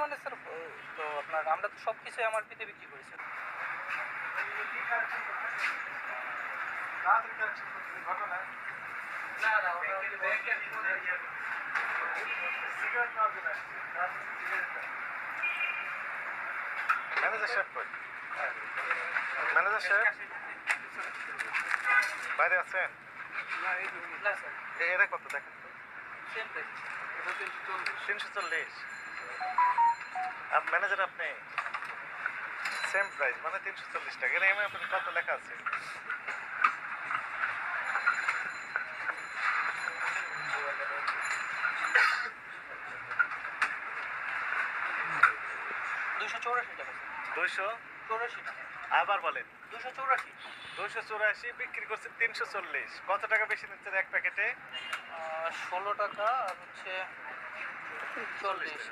মানে স্যার তো আপনার আমরা তো সব কিছু এমআরপিতে বিক্রি করি স্যার। ম্যানেজার সাহেব ম্যানেজার সাহেব বাইরে আছেন? এরা কত দেখেন? তিনশো চল্লিশ। আর ম্যানেজার আপনি সেম প্রাইস মানে তিনশো চল্লিশ টাকা। এর আপনার কত লেখা আছে? দুশো দুইশো? আবার বলেন। দুশো চৌরাশি। দুইশো চুরাশি বিক্রি করছেন তিনশো চল্লিশ। কত টাকা বেশি নিচ্ছেন এক প্যাকেটে? ষোলো টাকা আর হচ্ছে চল্লিশ।